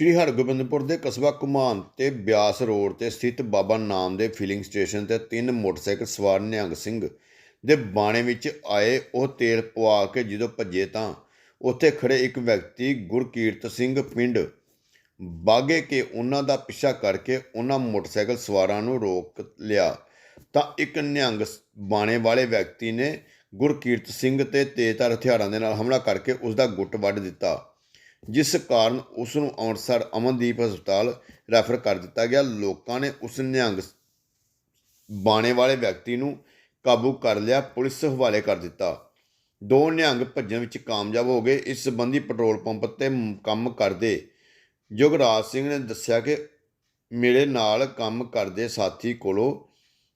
ਸ਼੍ਰੀ ਹਰਗੋਬਿੰਦਪੁਰ ਦੇ ਕਸਬਾ ਘੁਮਾਨ ਤੇ ਬਿਆਸ ਰੋਡ ਤੇ ਸਥਿਤ ਬਾਬਾ ਨਾਮ ਦੇ ਫਿਲਿੰਗ ਸਟੇਸ਼ਨ ਤੇ ਤਿੰਨ ਮੋਟਰਸਾਈਕਲ ਸਵਾਰ ਨਿਹੰਗ ਸਿੰਘ ਦੇ ਬਾਣੇ ਵਿੱਚ ਆਏ। ਉਹ ਤੇਲ ਪਵਾ ਕੇ ਜਦੋਂ ਭੱਜੇ ਤਾਂ ਉੱਥੇ ਖੜੇ ਇੱਕ ਵਿਅਕਤੀ ਗੁਰਕੀਰਤ ਸਿੰਘ ਪਿੰਡ ਬਾਗੇ ਕੇ ਉਹਨਾਂ ਦਾ ਪਿੱਛਾ ਕਰਕੇ ਉਹਨਾਂ ਮੋਟਰਸਾਈਕਲ ਸਵਾਰਾਂ ਨੂੰ ਰੋਕ ਲਿਆ। ਤਾਂ ਇੱਕ ਨਿਹੰਗ ਬਾਣੇ ਵਾਲੇ ਵਿਅਕਤੀ ਨੇ ਗੁਰਕੀਰਤ ਸਿੰਘ ਤੇ ਤੇਜ਼ਧਾਰ ਹਥਿਆਰਾਂ ਦੇ ਨਾਲ ਹਮਲਾ ਕਰਕੇ ਉਸ ਦਾ ਗੁੱਟ ਵੱਢ ਦਿੱਤਾ। ਜਿਸ ਕਾਰਨ ਉਸ ਨੂੰ ਅੰਮ੍ਰਿਤਸਰ ਅਮਨਦੀਪ ਹਸਪਤਾਲ ਰੈਫਰ ਕਰ ਦਿੱਤਾ ਗਿਆ। ਲੋਕਾਂ ਨੇ ਉਸ ਨਿਹੰਗ ਬਾਣੇ ਵਾਲੇ ਵਿਅਕਤੀ ਨੂੰ ਕਾਬੂ ਕਰ ਲਿਆ। ਪੁਲਿਸ ਹਵਾਲੇ ਕਰ ਦਿੱਤਾ। ਦੋ ਨਿਹੰਗ ਭੱਜਣ ਵਿੱਚ ਕਾਮਯਾਬ ਹੋ ਗਏ। ਇਸ ਸੰਬੰਧੀ ਪੈਟਰੋਲ ਪੰਪ ਤੇ ਕੰਮ ਕਰਦੇ ਜੁਗਰਾਜ ਸਿੰਘ ਨੇ ਦੱਸਿਆ ਕਿ ਮੇਰੇ ਨਾਲ ਕੰਮ ਕਰਦੇ ਸਾਥੀ ਕੋਲੋਂ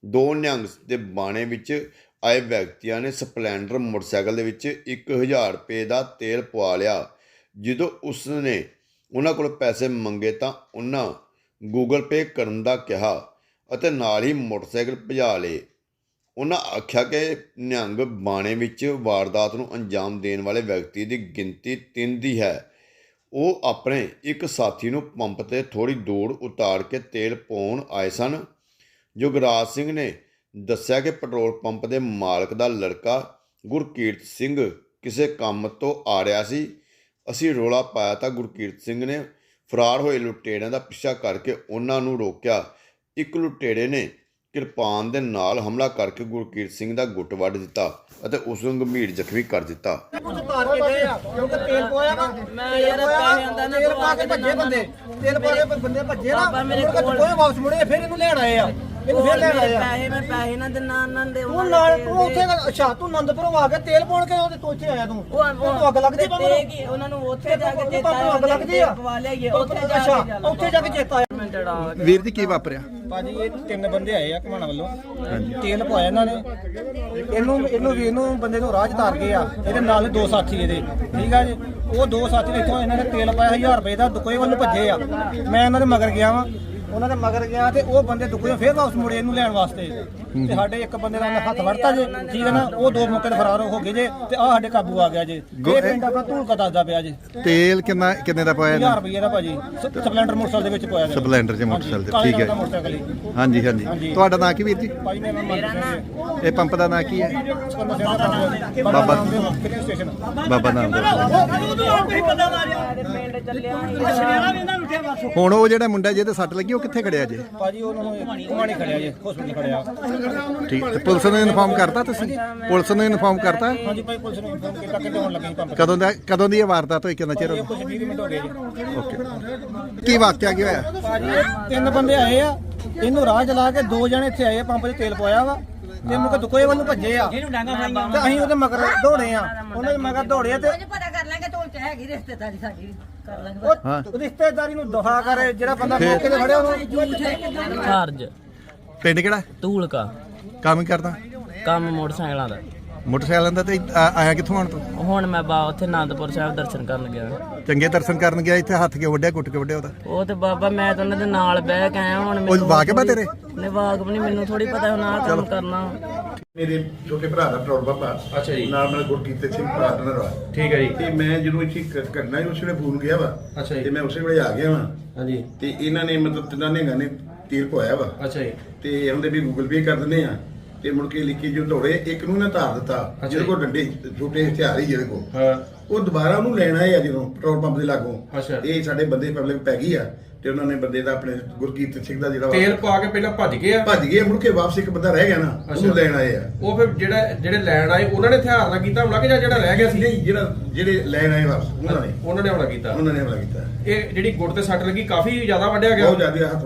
ਦੋ ਨਿਹੰਗ ਦੇ ਬਾਣੇ ਵਿੱਚ ਆਏ ਵਿਅਕਤੀਆਂ ਨੇ ਸਪਲੈਂਡਰ ਮੋਟਰਸਾਈਕਲ ਦੇ ਵਿੱਚ 1000 ਰੁਪਏ ਦਾ ਤੇਲ ਪਵਾ ਲਿਆ। ਜਦੋਂ ਉਸ ਨੇ ਉਹਨਾਂ ਕੋਲ ਪੈਸੇ ਮੰਗੇ ਤਾਂ ਉਹਨਾਂ ਗੂਗਲ ਪੇ ਕਰਨ ਦਾ ਕਿਹਾ ਅਤੇ ਨਾਲ ਹੀ ਮੋਟਰਸਾਈਕਲ ਭਜਾ ਲਏ। ਉਹਨਾਂ ਆਖਿਆ ਕਿ ਨਿਹੰਗ ਬਾਣੇ ਵਿੱਚ ਵਾਰਦਾਤ ਨੂੰ ਅੰਜਾਮ ਦੇਣ ਵਾਲੇ ਵਿਅਕਤੀ ਦੀ ਗਿਣਤੀ ਤਿੰਨ ਦੀ ਹੈ। ਉਹ ਆਪਣੇ ਇੱਕ ਸਾਥੀ ਨੂੰ ਪੰਪ ਤੇ ਥੋੜੀ ਦੂਰ ਉਤਾਰ ਕੇ ਤੇਲ ਪਾਉਣ ਆਏ ਸਨ। ਜੁਗਰਾਜ ਸਿੰਘ ਨੇ ਦੱਸਿਆ ਕਿ ਪੈਟਰੋਲ ਪੰਪ ਦੇ ਮਾਲਕ ਦਾ ਲੜਕਾ ਗੁਰਕੀਰਤ ਸਿੰਘ ਕਿਸੇ ਕੰਮ ਤੋਂ ਆ ਰਿਹਾ ਸੀ। ਅਸੀਂ ਰੋਲਾ ਪਾਇਆ ਤਾਂ ਗੁਰਕੀਰਤ ਸਿੰਘ ਨੇ ਫਰਾਰ ਹੋਏ ਲੁਟੇਰਿਆਂ ਦਾ ਪਿੱਛਾ ਕਰਕੇ ਉਹਨਾਂ ਨੂੰ ਰੋਕਿਆ। ਇੱਕ ਲੁਟੇਰੇ ਨੇ ਕਿਰਪਾਨ ਦੇ ਨਾਲ ਹਮਲਾ ਕਰਕੇ ਗੁਰਕੀਰਤ ਸਿੰਘ ਦਾ ਗੁੱਟ ਵੱਢ ਦਿੱਤਾ ਅਤੇ ਉਸ ਨੂੰ ਗੰਭੀਰ ਜ਼ਖਮੀ ਕਰ ਦਿੱਤਾ। ਕੁਝ ਤਾਰ ਕੇ ਗਏ ਆ ਕਿਉਂਕਿ ਤੇਲ ਪੋਇਆ ਵਾ। ਮੈਂ ਯਾਰ ਪੈਸਿਆਂ ਦਾ ਨਾ ਤੇਲ ਪਾ ਕੇ ਪਵਾ ਕੇ ਭੱਜੇ ਬੰਦੇ। ਤੇਲ ਪਾ ਕੇ ਬੰਦੇ ਭੱਜੇ ਨਾ। ਬਾਬਾ ਮੇਰੇ ਮੁੜ ਕੇ ਕੋਲ- ਕੋਈ ਵਾਪਸ ਮੁੜੇ ਫਿਰ ਇਹਨੂੰ ਲੈਣ ਆਏ ਆ। ਇਹਨੂੰ ਫਿਰ ਲੈਣ ਆਏ ਆ ਪੈਸੇ ਮੈਂ ਪੈਸੇ ਨਾ ਦਿਨਾ ਉਹਨਾਂ ਦੇ ਤੂੰ ਨਾਲ ਤੂੰ ਉੱਥੇ ਦਾ- ਅੱਛਾ ਤੂੰ ਆਨੰਦਪੁਰੋਂ ਆ ਕੇ ਤੇਲ ਪਾਉਣ ਕੇ ਉਹਦੇ ਤੋਂ ਇੱਥੇ ਆਇਆ ਤੂੰ। ਉਹ ਤੂੰ ਅੱਗ ਲੱਗਦੀ ਤੇ ਬੰਦੇ ਕੀ ਉਹਨਾਂ ਨੂੰ ਉੱਥੇ ਜਾ ਕੇ ਨੂੰ ਚੇਤਾ ਪਾਪਾ ਨੂੰ ਅੱਗ ਲੱਗਦੀ ਆ। ਪਵਾ ਲਿਆਈਏ ਉੱਥੇ ਜਾ ਅੱਛਾ ਕੇ ਉੱਥੇ ਜਾ ਕੇ ਚੇਤਾ ਆਇਆ। ਮਿੰਟ ਡਾ ਵੀਰ ਜੀ ਕੀ ਵਾਪਰਿਆ? ਭਾਜੀ ਇਹ ਤਿੰਨ ਬੰਦੇ ਆਏ ਆ ਘਮਾਣਾ ਵੱਲੋਂ। ਤੇਲ ਪਵਾਇਆ ਇਹਨਾਂ ਨੇ। ਇਹਨੂੰ ਇਹਨੂੰ ਵੀ ਇਹਨੂੰ ਬੰਦੇ ਨੂੰ ਰਾਹ 'ਚ ਤਾਰ ਗਏ ਆ। ਇਹਦੇ ਨਾਲ ਦੋ ਸਾਥੀ ਇਹਦੇ। ਠੀਕ ਆ ਜੀ? ਉਹ ਦੋ ਸਾਥੀ ਨੇ ਇੱਥੋਂ ਇਹਨਾਂ ਨੇ ਤੇਲ ਪਾਇਆ 1000 ਰੁਪਏ ਦਾ ਦੁਕੋਏ ਵੱਲ ਭੱਜੇ ਆ। ਮੈਂ ਇਹਨਾਂ ਦੇ ਮਗਰ ਗਿਆ ਵਾਂ। ਉਹਨਾਂ ਦੇ ਮਗਰ ਗਿਆ ਤੇ ਉਹ ਬੰਦੇ ਦੁਕੋਏ ਫੇਰ ਵਾਪਸ ਮੁੜੇ ਇਹਨੂੰ ਲੈਣ ਵਾਸਤੇ। ਤੇ ਸਾਡੇ ਇੱਕ ਬੰਦੇ ਦਾ ਉਹਨੇ ਹੱਥ ਵੜਤਾ ਜੇ ਠੀਕ ਹੈ ਨਾ? ਉਹ ਦੋ ਮੌਕੇ ਤੇ ਫਰਾਰ ਹੋ ਗਏ ਜੇ ਤੇ ਆ ਸਾਡੇ ਕਾਬੂ ਆ ਗਿਆ ਜੇ। ਇਹ ਪਿੰਡ ਆਪਣਾ ਧੂਲਕਾ ਦੱਸਦਾ ਪਿਆ ਜੇ। ਤੇਲ ਕਿੰਨਾ ਕਿੰਨੇ ਦਾ ਪਾਇਆ 1000 ਰੁਪਏ ਦਾ ਭਾਜੀ। ਸਪਲੈਂਡਰ ਮੋਟਰਸਾਈਕਲ ਦੇ ਵਿੱਚ ਪਾਇਆ ਗਿਆ। ਸਪਲੈਂਡਰ 'ਚ ਮੋਟਰਸਾਈਕਲ ਤੇ ਠੀਕ ਹੈ। ਹਾਂਜੀ ਹਾਂਜੀ। ਤੁਹਾਡਾ ਨਾਂ ਕੀ ਵੀਰ ਜੀ? ਭਾਈ ਮੇਰਾ ਨਾਮ ਇਹ ਪੰਪ ਦਾ ਨਾਂ ਕੀ ਹੈ? ਬਾਬਾ ਨਾਮ ਕਿਹੜੇ ਸਟੇਸ਼ਨ। ਬਾਬਾ ਨਾਮ ਦਾ ਪਿੰਡ ਚੱਲਿਆ ਹੁਣ ਉਹ ਜਿਹੜਾ ਮੁੰਡਾ ਜਿਹਦੇ ਸੱਟ ਲੱਗੀ ਉਹ ਕਿੱਥੇ ਖੜਿਆ ਜੇ? ਭਾਜੀ ਉਹਨੂੰ ਕੁਮਾਣੀ ਖੜਿਆ ਜੇ ਹਸਪੀਟਲ ਖੜਿਆ। ਠੀਕ ਤੇ ਪੁਲਿਸ ਨੂੰ ਇਨਫਾਰਮ ਕਰਤਾ ਤੁਸੀਂ? ਪੁਲਿਸ ਨੂੰ ਇਨਫਾਰਮ ਕਰਤਾ? ਹਾਂਜੀ ਭਾਈ ਪੁਲਿਸ ਨੂੰ ਫੋਨ ਕੀਤਾ ਕਿਤੇ ਹੋਣ ਲੱਗੇ ਪੰਪ ਕਦੋਂ ਦਾ ਕਦੋਂ ਦੀ ਇਹ ਵਾਰਦਾਤ ਹੋਈ? ਕਿੰਨਾ ਚਿਰ ਹੋ ਇਹ ਕੁਝ 20 ਮਿੰਟ ਹੋ ਗਏ ਜੀ। ਓਕੇ ਕੀ ਵਾਕਿਆ ਕੀ ਹੋਇਆ? ਭਾਜੀ ਇਹ ਤਿੰਨ ਬੰਦੇ ਆਏ ਆ। ਇਹਨੂੰ ਰਾਹ ਚਲਾ ਕੇ ਦੋ ਜਣੇ ਇੱਥੇ ਆਏ ਆ, ਪੰਪ 'ਚ ਤੇਲ ਪਵਾਇਆ ਵਾ। ਤੇ ਮੁਕ ਦੁਕੋਏ ਵੱਲ ਨੂੰ ਭੱਜੇ ਆ। ਤੇ ਅਸੀਂ ਉਹਦੇ ਮਗਰ ਦੌੜੇ ਆ। ਉਹਨਾਂ ਦੇ ਮਗਰ ਦੌੜੇ ਆ ਤੇ ਪਤਾ ਕਰ ਲਾਂਗੇ ਤੂੰ ਚ ਹੈਗੀ ਰਿਸ਼ਤੇਦਾਰੀ ਸਾਡੀ ਕਰ ਲਾਂਗੇ। ਰਿਸ਼ਤੇਦਾਰੀ ਨੂੰ ਦਫਾ ਕਰੇ ਜਿਹੜਾ ਬੰਦਾ ਮੌਕੇ ਤੇ ਫੜਿਆ ਉਹਨੂੰ ਚਾਰਜ। ਪਿੰਡ ਕਿਹੜਾ? ਧੂਲਕਾ। ਕੰਮ ਹੀ ਕਰਦਾ? ਕੰਮ ਮੋਟਰਸਾਈਕਲਾਂ ਦਾ। ਮੋਟਰਸਾਈਕਲਾਂ ਦਾ ਤੇ ਆ- ਆਇਆ ਕਿੱਥੋਂ ਆਣ ਤੂੰ? ਹੁਣ ਮੈਂ ਬਾ ਉੱਥੇ ਆਨੰਦਪੁਰ ਸਾਹਿਬ ਦਰਸ਼ਨ ਕਰਨ ਗਿਆ। ਚੰਗੇ ਦਰਸ਼ਨ ਕਰਨ ਗਿਆ ਇੱਥੇ ਹੱਥ ਕੇ ਵੱਢਿਆ ਕੁੱਟ ਕੇ ਵੱਢਿਆ ਉਹਦਾ? ਉਹ ਤੇ ਬਾਬਾ ਮੈਂ ਤਾਂ ਉਹਨਾਂ ਦੇ ਨਾਲ ਬਹਿ ਕੇ ਆਇਆ ਹੁਣ ਉਹ ਵਾਕਿਬ ਆ ਤੇਰੇ? ਨੇ ਵਾਕਬ ਨਹੀਂ ਮੈਨੂੰ ਥੋੜੀ ਪਤਾ ਹੁਣ ਆਹ ਕੰਮ ਕਰਨਾ। ਮੇਰੇ ਛੋਟੇ ਭਰਾ ਦਾ ਪੰਪ ਆ। ਅੱਛਾ ਜੀ। ਨਾਲ ਮੇਰਾ ਗੁਰਕੀਰਤ ਸਿੰਘ ਪਾਰਟਨਰ ਵਾ ਠੀਕ ਹੈ ਜੀ। ਤੇ ਮੈਂ ਜਦੋਂ ਇੱਥੇ ਕ- ਕਰਨਾ ਸੀ ਉਸ ਵੇਲੇ ਫੋਨ ਗਿਆ ਵਾ। ਅੱਛਾ ਜੀ। ਤੇ ਮੈਂ ਉਸੇ ਵੇਲੇ ਆ ਗਿਆ ਵਾ। ਹਾਂਜੀ। ਤੇ ਇਹਨਾਂ ਨੇ ਮਤਲਬ ਤਿੰਨਾਂ ਨੇ ਨੇ ਤੀਰ ਪਵਾਇਆ ਵਾ। ਅੱਛਾ ਜੀ। ਤੇ ਉਹਦੇ ਵੀ ਗੂਗਲ ਪੇ ਕਰ ਦਿੰਦੇ ਆ। ਤੇ ਮੁੜ ਕੇ ਲਿਖੀ ਜੋ ਦੌੜੇ ਇੱਕ ਨੂੰ ਨਾ ਧਾਰ ਦਿੱਤਾ। ਜਿਹਦੇ। ਕੋਲ ਡੰਡੇ ਛੋਟੇ ਹਥਿਆਰ ਹੀ ਜਿਹਦੇ ਕੋਲ। ਹਾਂ। ਉਹ ਦੁਬਾਰਾ ਉਹਨੂੰ ਲੈਣ ਆ ਜਦੋਂ ਪੈਟਰੋਲ ਪੰਪ ਦੇ ਲਾਗੋਂ। ਅੱਛਾ। ਇਹ ਸਾਡੇ ਬੰਦੇ ਪਬਲਿਕ ਪੈ ਗਈ ਆ। ਤੇ ਉਹਨਾਂ ਨੇ ਬੰਦੇ ਦਾ ਆਪਣੇ ਗੁਰਕੀਰਤ ਸਿੰਘ ਦਾ ਜਿਹੜਾ ਤੇਲ ਪਾ ਕੇ ਪਹਿਲਾਂ ਭੱਜ ਗਏ ਆ। ਭੱਜ ਗਏ ਮੁੜ ਕੇ ਵਾਪਸ ਇੱਕ ਬੰਦਾ ਰਹਿ ਗਿਆ ਨਾ ਉਹਨੂੰ। ਲੈਣ ਆਏ ਆ। ਉਹ ਫਿਰ ਜਿਹੜਾ ਜਿਹੜੇ ਲੈਣ ਆਏ ਉਹਨਾਂ ਨੇ ਹਥਿਆਰ ਨਾਲ ਕੀਤਾ ਹਮਲਾ ਕਿ ਜਾਂ ਜਿਹੜਾ ਰਹਿ ਗਿਆ ਸੀ? ਨਹੀਂ ਜਿਹੜਾ ਜਿਹੜੇ ਲੈਣ ਆਏ ਵਾਪਸ ਉਹਨਾਂ ਨੇ। ਉਹਨਾਂ ਨੇ ਹਮਲਾ ਕੀਤਾ। ਉਹਨਾਂ ਨੇ ਹਮਲਾ ਕੀਤਾ। ਇਹ ਜਿਹੜੀ ਗੁੱਟ ਤੇ ਸੱਟ ਲੱਗੀ ਕਾਫੀ ਜ਼ਿਆਦਾ ਬਹੁਤ ਗਿਆ। ਜ਼ਿਆਦਾ ਹੱਥ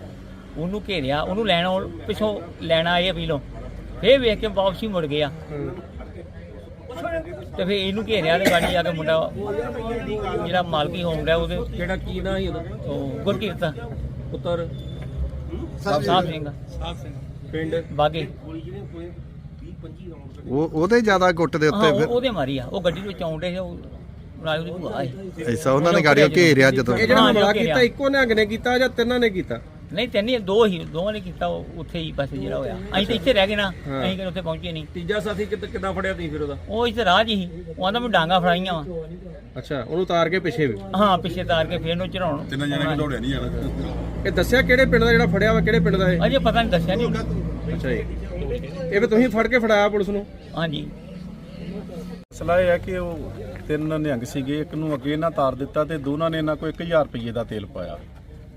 ਉਹਨੂੰ ਘੇਰਿਆ ਉਹਨੂੰ ਲੈਣ ਆਉਣ- ਪਿੱਛੋਂ ਲੈਣ ਆਏ ਆ ਪੀਲੋਂ ਫੇਰ ਵੇਖ ਕੇ ਵਾਪਸੀ ਮੁੜ ਗਿਆ ਤੇ ਫੇਰ ਇਹਨੂੰ ਘੇਰਿਆ ਤੇ ਗਾੜੀ ਆ ਕੇ ਮੁੰਡਾ ਜਿਹੜਾ ਮਾਲਕੀ ਹੋਮ ਦਾ ਉਹਦੇ ਕਿਹੜਾ ਕੀ ਨਾਂ ਸੀ ਉਹਦਾ? ਉਹ ਗੁਰਕੀਰਤ ਪੁੱਤਰ? ਸਾਹਿਬ ਸਿੰਘ। ਪਿੰਡ? ਬਾਗੇ। ਉਹ ਉਹਦੇ ਜ਼ਿਆਦਾ ਗੁੱਟ ਦੇ ਹਾਂ ਉੱਤੇ ਫਿਰ? ਉਹਦੇ ਮਾਰੀ ਆ। ਉਹ ਗੱਡੀ ਦੇ ਵਿੱਚ ਆਉਂਦੇ ਸੀ ਉਹ ਨਾਲ ਉਹਦੀ ਭੂਆ ਐਸਾ ਉਹਨਾਂ ਨੇ ਗਾੜੀਆਂ ਘੇਰਿਆ ਜਦੋਂ। ਇਹ ਜਿਹੜਾ ਹਾਂ, ਹਮਲਾ। ਕੀਤਾ ਇੱਕੋ ਨਿਹੰਗ ਨੇ ਕੀਤਾ ਜਾਂ ਤਿੰਨਾਂ ਨੇ ਕੀਤਾ? ਨਹੀਂ ਤੈਨੂੰ ਦੋ ਹੀ ਦੋਵਾਂ ਨੇ ਕੀਤਾ ਉਹ ਉੱਥੇ ਹੀ ਬਸ ਜਿਹੜਾ ਹੋਇਆ। ਅਸੀਂ ਤਾਂ ਇੱਥੇ ਰਹਿ ਗਏ ਨਾ। ਅਸੀਂ ਕਿ ਉੱਥੇ ਪਹੁੰਚੇ ਨਹੀਂ। ਤੀਜਾ ਸਾਥੀ ਕਿੱਦਾਂ ਫੜਿਆ ਤੁਸੀਂ ਫਿਰ ਉਹਦਾ? ਉਹ ਇੱਥੇ ਰਾਹ ਹੀ ਉਹ ਆਂਦਾ ਮੈਂ ਡਾਂਗਾ ਫੜਾਈਆਂ ਵਾ। ਅੱਛਾ ਉਹਨੂੰ ਤਾਰ ਕੇ ਪਿੱਛੇ ਵੀ? ਹਾਂ ਪਿੱਛੇ ਤਾਰ ਕੇ ਫੇਰ ਨੂੰ ਚੜਾਉਣ। ਤਿੰਨ ਜਣੇ ਦੌੜਿਆ ਨਹੀਂ ਜਾਣਾ। ਇਹ ਦੱਸਿਆ ਕਿਹੜੇ ਪਿੰਡ ਦਾ ਜਿਹੜਾ ਫੜਿਆ ਵਾ ਕਿਹੜੇ ਪਿੰਡ ਦਾ ਇਹ? ਅਜੇ ਪਤਾ ਨਹੀਂ ਦੱਸਿਆ ਨਹੀਂ ਅੱਛਾ ਜੀ। ਇਹ ਵੀ ਤੁਸੀਂ ਫੜ ਕੇ ਫੜਾਇਆ ਪੁਲਿਸ ਨੂੰ? ਹਾਂਜੀ। ਮਸਲਾ ਇਹ ਹੈ ਕਿ ਉਹ ਤਿੰਨ ਨਿਹੰਗ ਸੀਗੇ ਇੱਕ ਨੂੰ ਅੱਗੇ ਇਹਨਾਂ ਤਾਰ ਦਿੱਤਾ ਤੇ ਦੋਨਾਂ ਨੇ ਇਹਨਾਂ ਕੋਲ 1000 ਰੁਪਏ ਦਾ ਤੇਲ ਪਾਇਆ।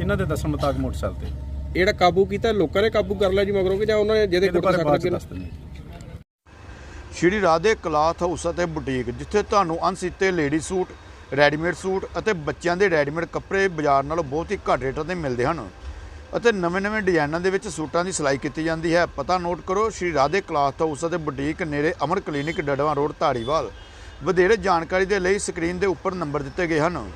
ਇਹਨਾਂ ਦੇ ਦੱਸਣ ਮੁਤਾਬਕ ਮੋਟਰਸਾਈਕਲ ਤੇ। ਇਹ ਜਿਹੜਾ ਕਾਬੂ ਕੀਤਾ ਲੋਕਾਂ ਨੇ ਕਾਬੂ ਕਰ ਲਿਆ ਜੀ ਮਗਰੋਂ ਕਿ ਜਾਂ ਉਹਨਾਂ ਨੇ ਜਿਹਦੇ ਇਹਦੇ ਗੁੱਟ ਬਾਰੇ ਬਾਅਦ ਚ ਲੱਗੀ ਦੱਸ ਦਿੰਦੇ ਹਾਂ। ਸ਼੍ਰੀ ਰਾਧੇ ਕਲਾਥ ਹਾਊਸ ਅਤੇ ਬੁਟੀਕ ਜਿੱਥੇ ਤੁਹਾਨੂੰ ਅਣਸੀਤੇ ਲੇਡੀ ਸੂਟ ਰੈਡੀਮੇਡ ਸੂਟ ਅਤੇ ਬੱਚਿਆਂ ਦੇ ਰੈਡੀਮੇਡ ਕੱਪੜੇ ਬਾਜ਼ਾਰ ਨਾਲੋਂ ਬਹੁਤ ਹੀ ਘੱਟ ਰੇਟਾਂ ਤੇ ਮਿਲਦੇ ਹਨ ਅਤੇ ਨਵੇਂ-ਨਵੇਂ ਡਿਜ਼ਾਈਨਾਂ ਦੇ ਵਿੱਚ ਸੂਟਾਂ ਦੀ ਸਿਲਾਈ ਕੀਤੀ ਜਾਂਦੀ ਹੈ। ਪਤਾ ਨੋਟ ਕਰੋ ਸ਼੍ਰੀ ਰਾਧੇ ਕਲਾਥ ਹਾਊਸ ਅਤੇ ਬੁਟੀਕ ਨੇੜੇ ਅਮਰ ਕਲੀਨਿਕ ਡੜਵਾ ਰੋਡ ਧਾਰੀਵਾਲ। ਵਧੇਰੇ ਜਾਣਕਾਰੀ ਦੇ ਲਈ ਸਕਰੀਨ ਦੇ ਉੱਪਰ ਨੰਬਰ ਦਿੱਤੇ ਗਏ ਹਨ।